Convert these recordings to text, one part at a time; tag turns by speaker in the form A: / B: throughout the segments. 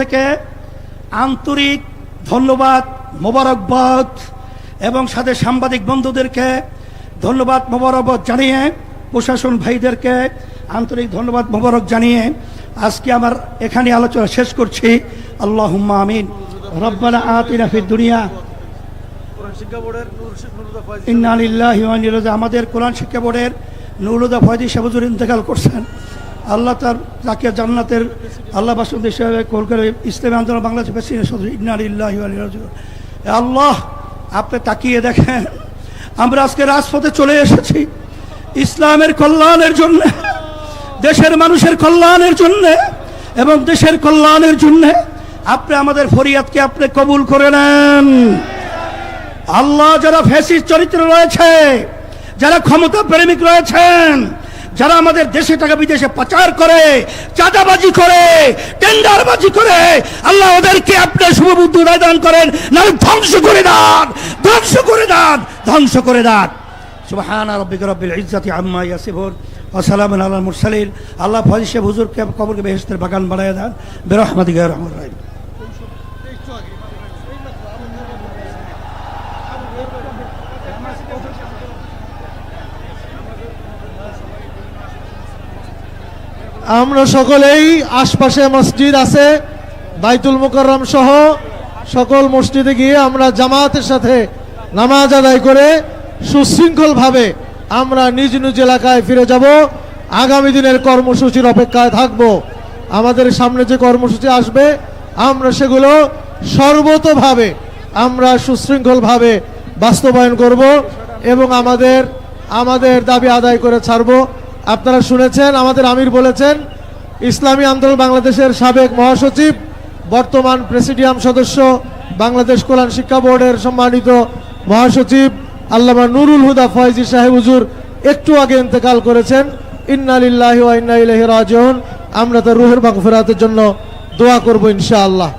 A: থেকে আন্তরিক ধন্যবাদ, মোবারকবাদ এবং সাথে সাংবাদিক বন্ধুদেরকে ধন্যবাদ, মোবারকবাদ জানিয়ে, প্রশাসন ভাইদেরকে আন্তরিক ধন্যবাদ, মোবারক জানিয়ে আজকে আমার এখানে আলোচনা শেষ করছি। আল্লাহ আমিন। রব্বানা আতিনা দুনিয়া। আমাদের কোরআন শিক্ষা বোর্ডের নুরুদা ফয়দি সাহুজুর ইন্তেকাল করছেন। আল্লাহ তার তাকে জান্নাতের আল্লাহ বাসুদ হিসেবে কলকাতা ইসলামী আন্দোলন বাংলাদেশ প্রেসিডেন্ট। এ আল্লাহ, আপনি তাকিয়ে দেখেন, আমরা আজকে রাজপথে চলে এসেছি ইসলামের কল্যাণের জন্য, দেশের মানুষের কল্যাণের জন্য এবং দেশের কল্যাণের জন্য আপনি আমাদের ফরিয়াদকে আপনি কবুল করে নেন আল্লাহ যারা ফ্যাসিস চরিত্র রয়েছে, যারা ক্ষমতা প্রেমিক রয়েছেন যারা আমাদের দেশে টাকা বিদেশে পাচার করে, চাঁদাবাজি করে, টেন্ডারবাজি করে, আল্লাহ ওদেরকে আপনার শুভবুদ্ধি উদয় দান করেন না ধ্বংস করে দান, ধ্বংস করে দান, ধ্বংস করে দান। সুবহান রব্বিক রব্বিল ইজ্জাতি আম্মা ইয়াসিফুন, ওয়া সালামুন আলাল মুরসালিন। আল্লাহ ফয়জি সাহেব হুজুরকে, কবরকে বেহেশতের বাগান বানায় দেন। বিরহমাতিকা ইয়া রহমান রহিম।
B: আমরা সকলেই আশপাশে মসজিদ আছে, বাইতুল মুকাররম সহ সকল মসজিদে গিয়ে আমরা জামাতের সাথে নামাজ আদায় করে সুশৃঙ্খলভাবে আমরা নিজ নিজ এলাকায় ফিরে যাব। আগামী দিনের কর্মসূচির অপেক্ষায় থাকব। আমাদের সামনে যে কর্মসূচি আসবে, আমরা সেগুলো সর্বতভাবে আমরা সুশৃঙ্খলভাবে বাস্তবায়ন করব এবং আমাদের আমাদের দাবি আদায় করে ছাড়ব। আপনারা শুনেছেন, আমাদের আমির বলেছেন, ইসলামী আন্দোলন বাংলাদেশের সাবেক মহাসচিব, বর্তমান প্রেসিডিয়াম সদস্য, বাংলাদেশ কল্যাণ শিক্ষা বোর্ডের সম্মানিত মহাসচিব, আল্লামা নুরুল হুদা ফয়জি সাহেব হুজুর একটু আগে ইন্তেকাল করেছেন। ইন্না লিল্লাহি ওয়া ইন্না ইলাইহি রাজিউন। আমরা তার রুহের মাগফিরাতের জন্য দোয়া করব ইনশাআল্লাহ।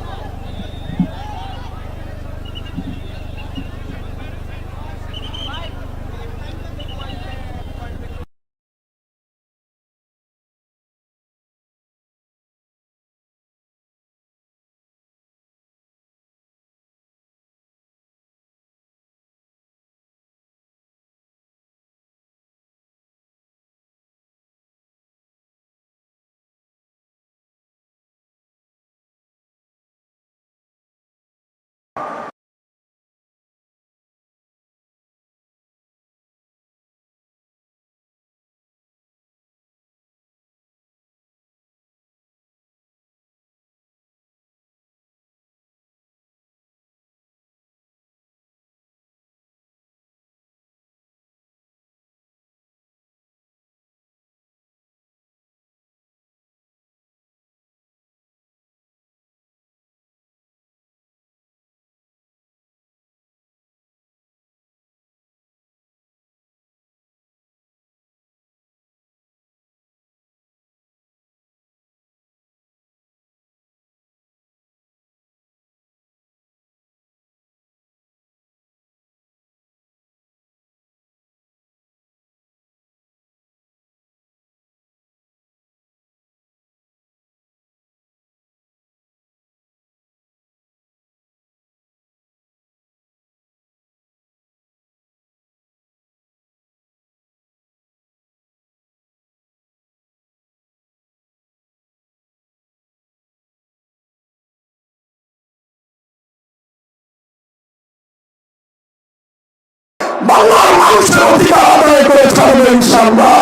C: বাংলার মানুষের অধিকার আদায় করে ছাড়বো ইনশাআল্লাহ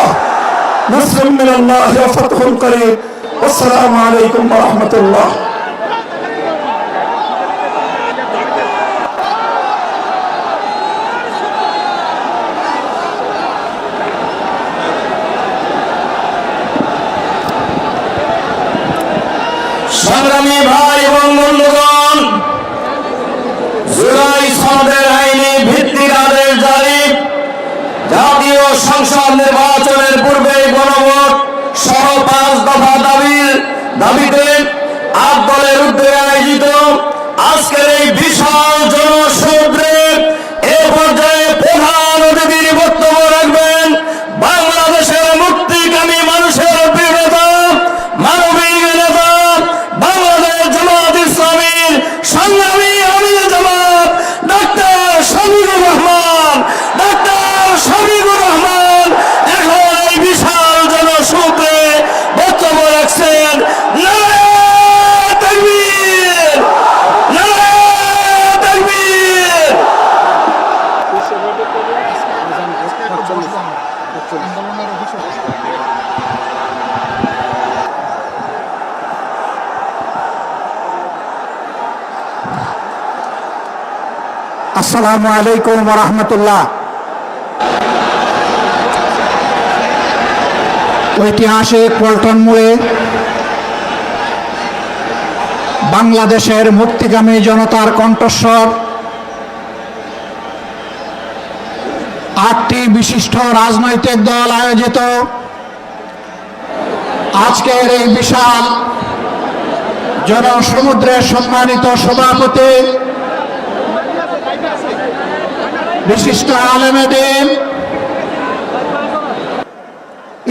C: নাসরুম মিনাল্লাহ ওয়া ফাতহুন করিম আসসালামু আলাইকুম ওয়া রাহমাতুল্লাহ সংগ্রামী ভাই এবং বন্ধুগণ জুলাই সনদের আইনি ভিত্তিক আদেশ জারি জাতীয় সংসদ নির্বাচনের পূর্বে গণভোট সহ পাঁচ দফা দাবির দাবিতে আট দলের উদ্যোগে আয়োজিত। আজকের এই বিশাল জনসমুদ্রে এ পর্যায়ে প্রধান অতিথির বক্তব্য রাখবেন বাংলাদেশের মুক্তিকামী মানুষের প্রিয় নেতা মানবিক নেতা বাংলাদেশ জামাত
D: আসসালামু আলাইকুম রহমতুল্লাহ। ঐতিহাসিক পল্টন মোড়ে বাংলাদেশের মুক্তিগামী জনতার কণ্ঠস্বর, আটটি বিশিষ্ট রাজনৈতিক দল আয়োজিত। আজকের এই বিশাল জনসমুদ্রের সম্মানিত সভাপতি বিশিষ্ট আলেমেদিন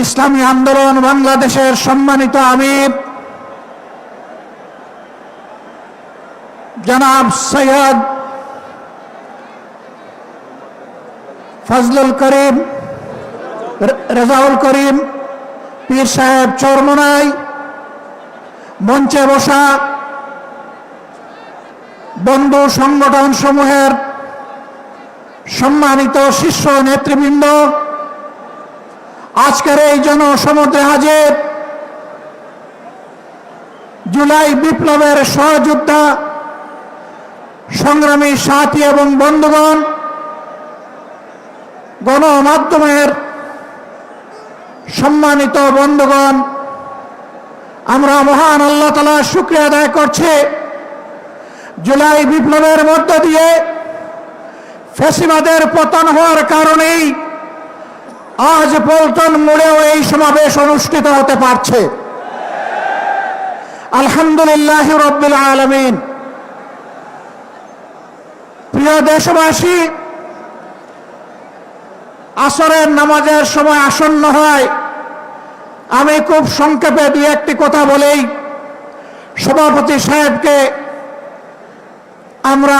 D: ইসলামী আন্দোলন বাংলাদেশের সম্মানিত আমির, জনাব সৈয়দ ফজলুল করিম রেজাউল করিম, পীর সাহেব চরমনাই, মঞ্চে বসা বন্ধু সংগঠন সমূহের সম্মানিত শিষ্য নেতৃবৃন্দ, আজকের এই জনসমুদ্রে হাজির জুলাই বিপ্লবের সহযোদ্ধা, সংগ্রামী সাথী এবং বন্ধুগণ, গণমাধ্যমের সম্মানিত বন্ধুগণ, আমরা মহান আল্লাহ তালা শুক্রিয়া আদায় করছি। জুলাই বিপ্লবের মধ্য দিয়ে ফেসিবাদের পতন হওয়ার কারণেই আজ পল্টন মোড়েও এই সমাবেশ অনুষ্ঠিত হতে পারছে। আলহামদুলিল্লাহ রব্বিল আলমিন। প্রিয় দেশবাসী, আসরের নামাজের সময় আসন্ন হয়। আমি খুব সংক্ষেপে দুই একটি কথা বলেই সভাপতি সাহেবকে আমরা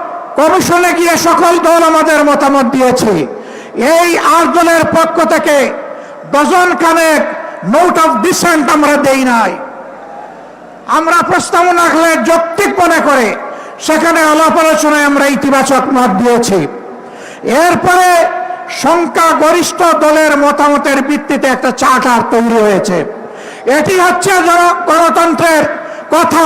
D: কমিশনে গিয়ে সকল দল আমাদের মতামত দিয়েছে। এই আট দলের পক্ষ থেকে ডজন খানেক নোট অফ ডিসেন্ট আমরা দেই নাই। আমরা প্রস্তাবনা রাখলে যৌক্তিক মনে করে সেখানে আলাপ আলোচনায় আমরা ইতিবাচক মত দিয়েছি। এরপরে সংখ্যা গরিষ্ঠ দলের মতামতের ভিত্তিতে একটা চার্টার তৈরি হয়েছে। এটি হচ্ছে গণতন্ত্রের কথা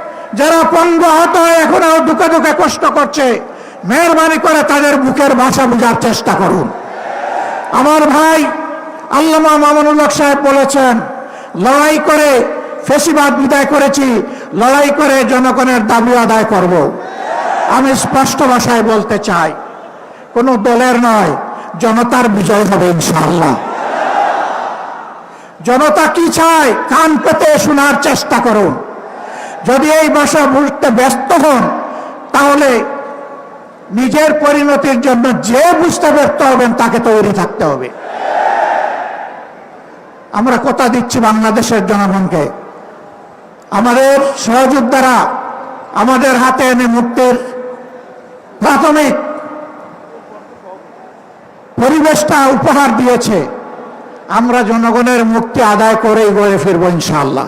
D: যারা পঙ্গ হত এখনও দুঃখে দুঃখে কষ্ট করছে। মেহরবানি করে তাদের বুকের ভাষা বোঝার চেষ্টা করুন। আমার ভাই আল্লামা মামুনুল্লাহ সাহেব বলেছেন, লড়াই করে ফেসিবাদ বিদায় করেছি, লড়াই করে জনগণের দাবি আদায় করব। আমি স্পষ্ট ভাষায় বলতে চাই, কোনো দলের নয়, জনতার বিজয় হবে ইনশাআল্লাহ। জনতা কি চায়, কান পেতে শোনার চেষ্টা করুন। যদি এই ভাষা বুঝতে ব্যস্ত হন, তাহলে নিজের পরিণতির জন্য যে বুঝতে ব্যর্থ হবেন তাকে তৈরি থাকতে হবে। আমরা কথা দিচ্ছি বাংলাদেশের জনগণকে। আমাদের সহযোদ্ধারা আমাদের হাতে এনে মুক্তির প্রাথমিক পরিবেশটা উপহার দিয়েছে। আমরা জনগণের মুক্তি আদায় করেই গড়ে ফিরবো ইনশাআল্লাহ।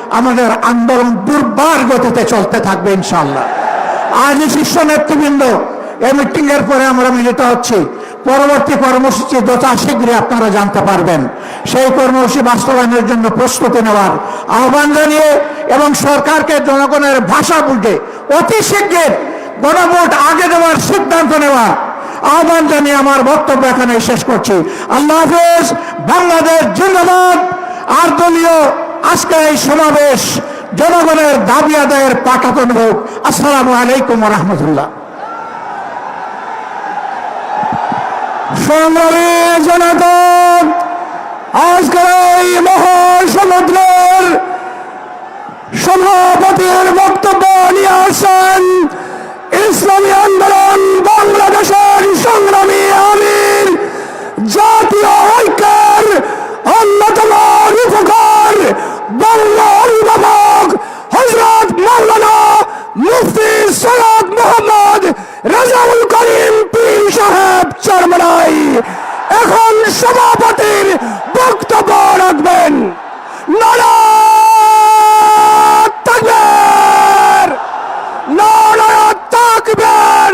D: আমাদের আন্দোলন দুর্বার গতিতে চলতে থাকবে ইনশাল্লাহ আজ শীর্ষ নেতৃবৃন্দ এই মিটিং এর পরে আমরা মিলিত হচ্ছি। পরবর্তী কর্মসূচি যথা শীঘ্রই আপনারা জানতে পারবেন। সেই কর্মসূচি বাস্তবায়নের জন্য প্রস্তুতি নেওয়ার আহ্বান জানিয়ে এবং সরকারকে জনগণের ভাষা বুঝে অতি শীঘ্র গণভোট আগে দেওয়ার সিদ্ধান্ত নেওয়া আহ্বান জানিয়ে আমার বক্তব্য এখানে শেষ করছি। আল্লাহ হাফেজ, বাংলাদেশ জিন্দাবাদ। আর দলীয় আজকে এই সমাবেশ জনগণের দাবি আদায়ের পাঠাতন হোক। আসসালামু আলাইকুম রহমতুল্লাহ। সংগ্রামী জনতা আজকের এই মহাসমুদ্রের সভাপতির বক্তব্য নিয়ে আসেন ইসলামী আন্দোলন বাংলাদেশের সংগ্রামী আমির জাতীয় ঐক্যের অন্যতম রূপকার বাংলা অভিভাবক হজরত মাওলানা মুফতি সৈয়দ মোহাম্মদ রাজাউল করিম পীর সাহেব চরমনাই এখন সভাপতির বক্তব্য রাখবেন নারা তাকবীর নারা তাকবীর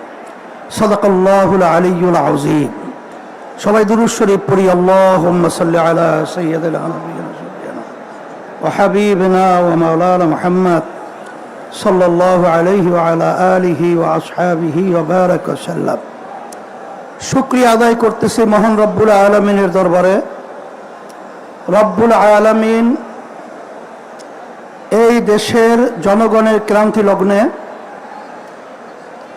A: সবাই দুরুশ্বরী পড়ি, আল্লাহুম্মা সাল্লি আলা আলিহি আদায় করতেছে মহান রব্বুল আলামিনের দরবারে। রব্বুল আলামিন এই দেশের জনগণের ক্রান্তি লগ্নে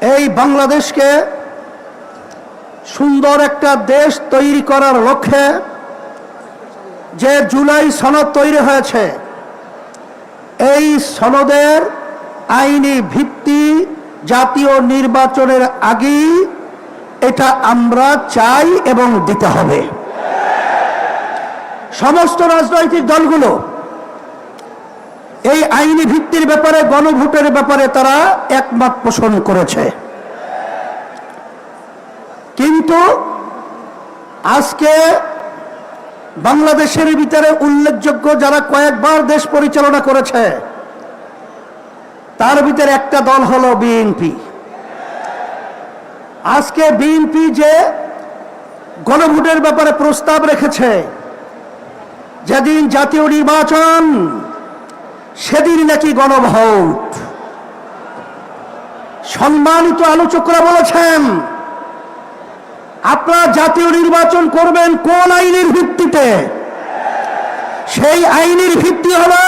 A: এই বাংলাদেশকে সুন্দর একটা দেশ তৈরি করার লক্ষ্যে যে জুলাই সনদ তৈরি হয়েছে, এই সনদের আইনি ভিত্তি জাতীয় নির্বাচনের আগেই এটা আমরা চাই এবং দিতে হবে। সমস্ত রাজনৈতিক দলগুলো এই আইনি ভিত্তির ব্যাপারে, গণভোটের ব্যাপারে তারা একমত পোষণ করেছে। কিন্তু আজকে বাংলাদেশের ভিতরে উল্লেখযোগ্য যারা কয়েকবার দেশ পরিচালনা করেছে, তার ভিতরে একটা দল হলো বিএনপি। আজকে বিএনপি যে গণভোটের ব্যাপারে প্রস্তাব রেখেছে, যেদিন জাতীয় নির্বাচন সেদিন নাকি গণভোট। সম্মানিত আলোচকরা বলেছেন, আপনারা জাতীয় নির্বাচন করবেন কোন আইনের ভিত্তিতে? সেই আইনের ভিত্তি হলো,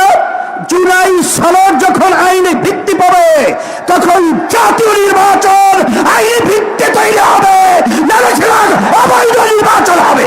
A: জুলাই সনদ যখন আইনে ভিত্তি পাবে, তখন জাতীয় নির্বাচন আইনি ভিত্তি তৈরি হবে। অবৈধ নির্বাচন হবে।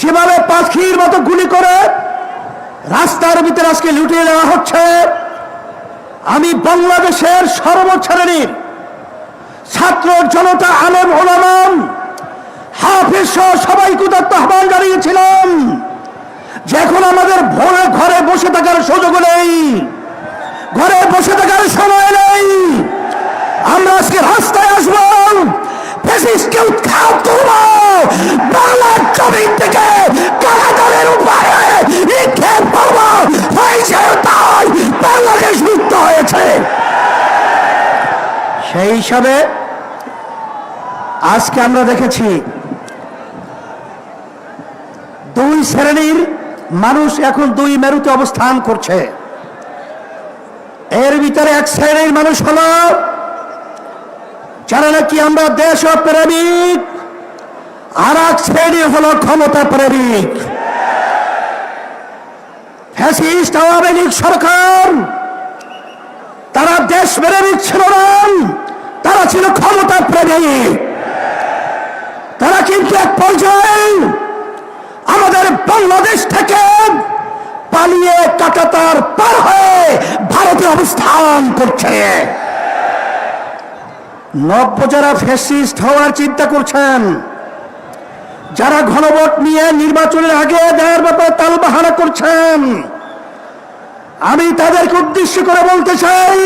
A: যেভাবে পাখির মতো গুলি করে রাস্তার ভিতরে আজকে লুটিয়ে দেওয়া হচ্ছে, আমি বাংলাদেশের সর্বশ্রেণীর ছাত্র জনতা আলেম ওলামাম হাফিজ সহ সবাইকে উদাত্ত আহ্বান জানিয়েছিলাম যে এখন আমাদের ভোরে ঘরে বসে থাকার সুযোগ নেই, ঘরে বসে থাকার সময় নেই। আমরা আজকে রাস্তায় আসব বাংলার জমিন থেকে কারাগারের উপায়ে বাংলাদেশ মুক্ত হয়েছে। সেই হিসাবে আজকে আমরা দেখেছি দুই শ্রেণির মানুষ এখন দুই মেরুতে অবস্থান করছে। এর ভিতরে এক শ্রেণির মানুষ হলো, যারা নাকি আমরা দেশ প্রেমিক আর এক শ্রেণি হলো ক্ষমতা প্রেমিক ফ্যাসিস্ট, আওয়ামী লীগ সরকার, তারা দেশ প্রেমিক ছিল না। তারা ছিল ক্ষমতা প্রেমিক তারা কিন্তু এক পর্যায়ে আমাদের বাংলাদেশ থেকে পালিয়ে কাটাতার পার হয়ে ভারতে অবস্থান করছে। নব্য যারা ফ্যাসিস্ট হওয়ার চিন্তা করছেন যারা ঘনভোট নিয়ে নির্বাচনের আগে দেওয়ার ব্যাপারে তালবাহানা করছেন, আমি তাদেরকে উদ্দেশ্য করে বলতে চাই,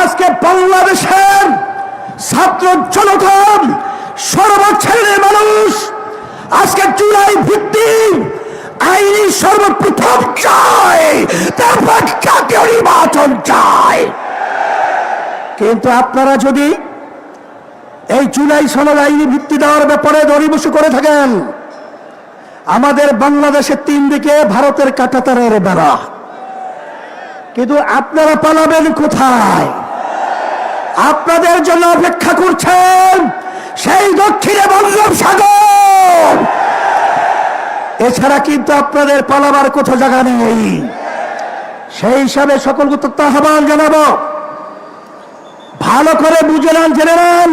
A: আজকে বাংলাদেশের ছাত্র জনতা সর্বশ্রেণীর মানুষ, আজকে জুলাই ভিত্তি আইনি সর্বপ্রথম চায় তারপর জাতীয় নির্বাচন চায় কিন্তু আপনারা যদি এই জুলাই সনদ আইনি ভিত্তি দেওয়ার ব্যাপারে দরিবসু করে থাকেন। আমাদের বাংলাদেশের তিন দিকে ভারতের কাটাতারের বেড়া। কিন্তু আপনারা পালাবেন কোথায়? আপনাদের জন্য অপেক্ষা করছেন সেই দক্ষিণে বঙ্গোপসাগর এছাড়া কিন্তু আপনাদের পালাবার কোথাও জায়গা নেই। সেই হিসাবে সকলকে তথ্য আহ্বান জানাব। ভালো করে বুঝে নেন, জেনে নেন।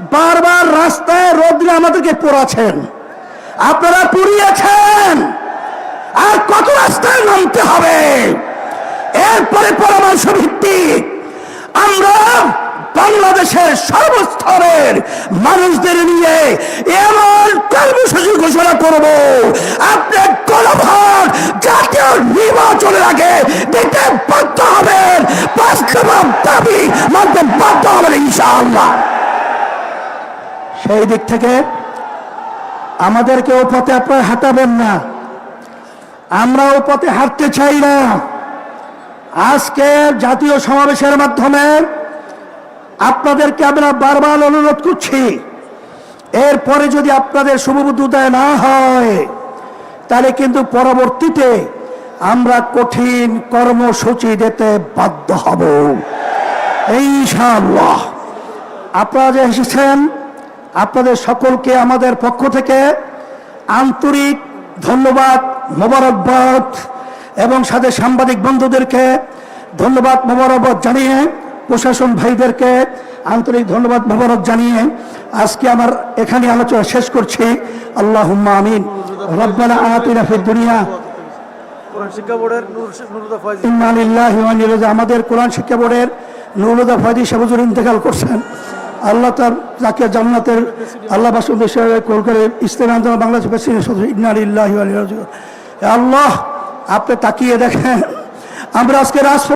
A: বারবার রাস্তায় রোদ্রে আমাদেরকে পোড়াছেন আপনারা পুড়িয়েছেন। আর কত রাস্তায় নামতে হবে? এরপরে পরামর্শ ভিত্তিক আমরা বাংলাদেশের সর্বস্তরের মানুষদের নিয়ে এমন কর্মসূচি ঘোষণা করব। আপনি গণভোট, জাতীয় নির্বাচনের আগে দিতে বাধ্য হবেন। বাস্তব দাবি মানতে বাধ্য হবেন ইনশাআল্লাহ। সেই দিক থেকে আমাদেরকে ও পথে আপনারা হাঁটাবেন না। আমরা ও পথে হাঁটতে চাই না। আজকে জাতীয় সমাবেশের মাধ্যমে আপনাদেরকে আমরা বারবার অনুরোধ করছি, এরপরে যদি আপনাদের শুভবুদ্ধতায় না হয়, তাহলে কিন্তু পরবর্তীতে আমরা কঠিন কর্মসূচি দিতে বাধ্য হব। ইনশাআল্লাহ। আপনারা যে এসেছেন আপনাদের সকলকে আমাদের পক্ষ থেকে আন্তরিক ধন্যবাদ, মোবারকবাদ এবং সাথে সাংবাদিক বন্ধুদেরকে ধন্যবাদ, মোবারকবাদ জানিয়ে, প্রশাসন ভাইদেরকে আন্তরিক ধন্যবাদ, মোবারক জানিয়ে আজকে আমার এখানে আলোচনা শেষ করছি। আল্লাহ আমিন। রব্বানা আতিনা ফিদ দুনিয়া। আমাদের কোরআন শিক্ষা বোর্ডের নুরুদা ফয়দি সাহুজুর ইন্তেকাল করছেন। আল্লাহ তার জাকিয়া জান্নাতের আল্লাহ বাসুদ কলকাতা ইসলামী আন্দোলন বাংলাদেশ প্রেসিডেন্ট সদস্য। হে আল্লাহ, আপনি তাকিয়ে দেখেন আমরা আজকে রাষ্ট্র